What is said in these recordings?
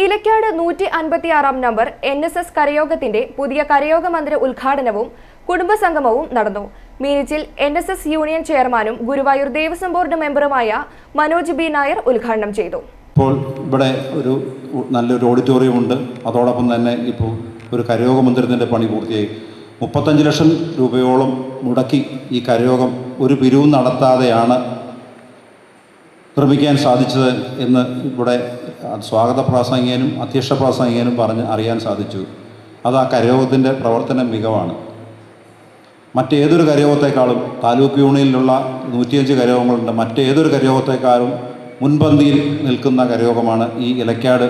ഇലക്കാട് നൂറ്റി അൻപത്തിയാറാം number N S S കരയോഗത്തിന്റെ പുതിയ കരയോഗ മന്ദിര ഉദ്ഘാടനവും കുടുംബസംഗമവും നടന്നു. Meenachil N S S union ചെയർമാനും ഗുരുവായൂർ ദേവസ്വം ബോർഡ് മെമ്പറുമായ മനോജ് ബി നായർ ഉദ്ഘാടനം ചെയ്തു. ഇപ്പോൾ ഇവിടെ ഒരു നല്ലൊരു ഓഡിറ്റോറിയം ഉണ്ട്. അതോടൊപ്പം തന്നെ ഇപ്പോൾ ഒരു കരയോഗ മന്ദിരത്തിന്റെ പണി പൂർത്തിയായി. മുപ്പത്തഞ്ച് ലക്ഷം രൂപയോളം മുടക്കി ഈ കരയോഗം ഒരു പിരിവും നടത്താതെയാണ് നിർമ്മിക്കാൻ സാധിച്ചത് എന്ന് ഇവിടെ സ്വാഗത പ്രാസംഗികനും അധ്യക്ഷ പ്രാസംഗികനും പറഞ്ഞ് അറിയാൻ സാധിച്ചു. അത് ആ കരയോഗത്തിന്റെ പ്രവർത്തന മികവാണ്. മറ്റേതൊരു കരയോഗത്തെക്കാളും താലൂക്ക് യൂണിയനിലുള്ള നൂറ്റിയഞ്ച് കരയോഗങ്ങളുണ്ട്. മറ്റേതൊരു കരയോഗത്തെക്കാളും മുൻപന്തിയിൽ നിൽക്കുന്ന കരയോഗമാണ് ഈ ഇലക്കാട്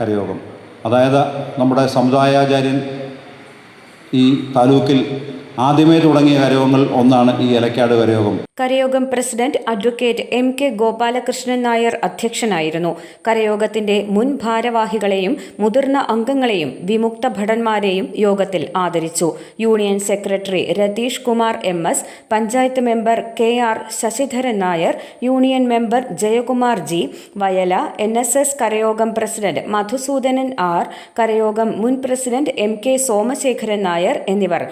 കരയോഗം. അതായത് നമ്മുടെ സമുദായാചാര്യൻ ഈ താലൂക്കിൽ ആദ്യമേ തുടങ്ങിയ കരയോഗങ്ങൾ ഒന്നാണ് ഈ ഇലക്കാട് കരയോഗം. കരയോഗം president advocate M K Gopalakrishnan Nair അധ്യക്ഷനായിരുന്നു. കരയോഗത്തിന്റെ മുൻ ഭാരവാഹികളെയും മുതിർന്ന അംഗങ്ങളെയും വിമുക്ത ഭടന്മാരെയും യോഗത്തിൽ ആദരിച്ചു. Union secretary Ratheesh Kumar M S panchayat member K R Sasidharan Nair union member Jayakumar G Vayala N S S കരയോഗം president Madhusoodanan R കരയോഗം മുൻ president M K Somasekharan Nair എന്നിവർ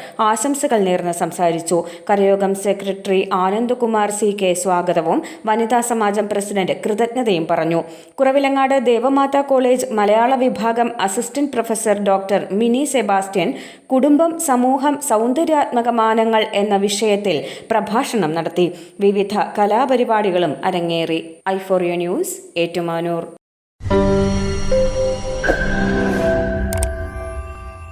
ആശംസകൾ നേർന്ന് സംസാരിച്ചു. കരയോഗം സെക്രട്ടറി ആനന്ദകുമാർ സി കെ സ്വാഗതവും വനിതാ സമാജം പ്രസിഡന്റ് കൃതജ്ഞതയും പറഞ്ഞു. കുറവിലങ്ങാട് ദേവമാതാ കോളേജ് മലയാള വിഭാഗം assistant professor doctor Mini Sebastian കുടുംബം സമൂഹം സൗന്ദര്യാത്മക മാനങ്ങൾ എന്ന വിഷയത്തിൽ പ്രഭാഷണം നടത്തി. വിവിധ കലാപരിപാടികളും അരങ്ങേറി. ഐഫോറിയ ന്യൂസ് ഏറ്റുമാനൂർ.